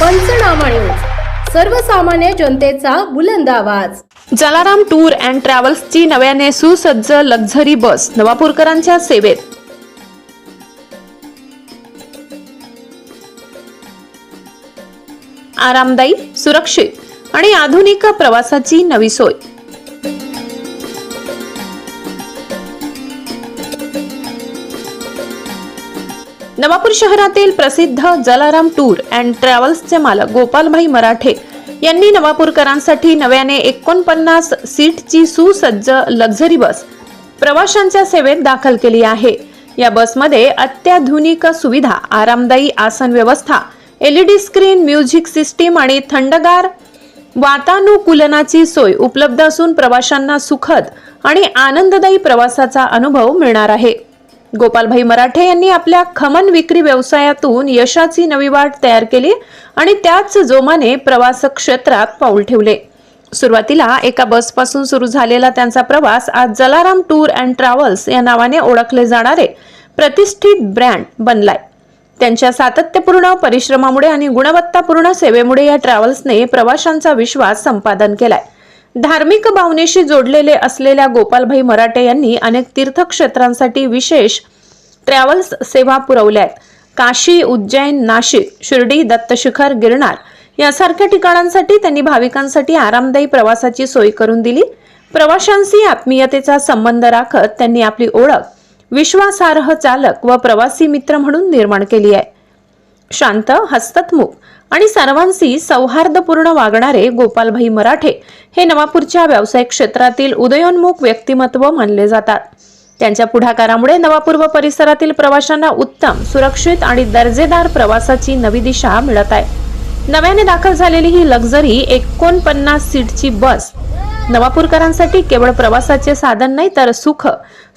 पंचनामा न्यूज. सर्वसामान्य जनतेचा बुलंद आवाज. जलाराम टूर अँड ट्रॅव्हल्सची नव्याने सुसज्ज लक्झरी बस नवापूरकरांच्या सेवेत. आरामदायी सुरक्षित आणि आधुनिक प्रवासाची नवी सोय. नवापूर शहरातील प्रसिद्ध जलाराम टूर अँड ट्रॅव्हल्सचे मालक गोपालभाई मराठे यांनी नवापूरकरांसाठी नव्याने एकोणपन्नास सीटची सुसज्ज लक्झरी बस प्रवाशांच्या सेवेत दाखल केली आहे. या बसमध्ये अत्याधुनिक सुविधा आरामदायी आसन व्यवस्था एलईडी स्क्रीन म्युझिक सिस्टीम आणि थंडगार वातानुकूलनाची सोय उपलब्ध असून प्रवाशांना सुखद आणि आनंददायी प्रवासाचा अनुभव मिळणार आहे. गोपालभाई मराठे यांनी आपल्या खमन विक्री व्यवसायातून यशाची नवी वाट तयार केली आणि त्याच जोमाने प्रवास क्षेत्रात पाऊल ठेवले. सुरुवातीला एका बसपासून सुरू झालेला त्यांचा प्रवास आज जलाराम टूर अँड ट्रॅव्हल्स या नावाने ओळखले जाणारे प्रतिष्ठित ब्रँड बनलाय. त्यांच्या सातत्यपूर्ण परिश्रमामुळे आणि गुणवत्तापूर्ण सेवेमुळे या ट्रॅव्हल्सने प्रवाशांचा विश्वास संपादन केलाय. धार्मिक भावनेशी जोडलेले असलेल्या गोपालभाई मराठे यांनी अनेक तीर्थक्षेत्रांसाठी विशेष ट्रॅव्हल्स सेवा पुरवल्या आहेत. काशी उज्जैन नाशिक शिर्डी दत्तशिखर गिरणार यासारख्या ठिकाणांसाठी त्यांनी भाविकांसाठी आरामदायी प्रवासाची सोय करून दिली. प्रवाशांशी आत्मीयतेचा संबंध राखत त्यांनी आपली ओळख विश्वासार्ह चालक व प्रवासी मित्र म्हणून निर्माण केली आहे. शांत हस्तत्मुख आणि सर्वांशी सौहार्दपूर्ण वागणारे गोपालभाई मराठे हे नवापूरच्या व्यावसायिक क्षेत्रातील उदयोन्मुख व्यक्तिमत्व मानले जातात. त्यांच्या पुढाकारामुळे नवापूर व परिसरातील प्रवाशांना उत्तम सुरक्षित आणि दर्जेदार प्रवासाची नवी दिशा मिळत आहे. नव्याने दाखल झालेली ही लक्झरी एकोणपन्नास सीटची बस नवापूरकरांसाठी केवळ प्रवासाचे साधन नाही तर सुख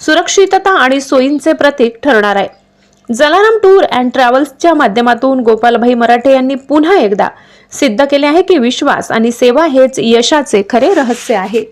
सुरक्षितता आणि सोयींचे प्रतीक ठरणार आहे. जलाराम टूर अँड ट्रॅव्हल्सच्या माध्यमातून गोपालभाई मराठे यांनी पुन्हा एकदा सिद्ध केले आहे की विश्वास आणि सेवा हेच यशाचे खरे रहस्य आहे.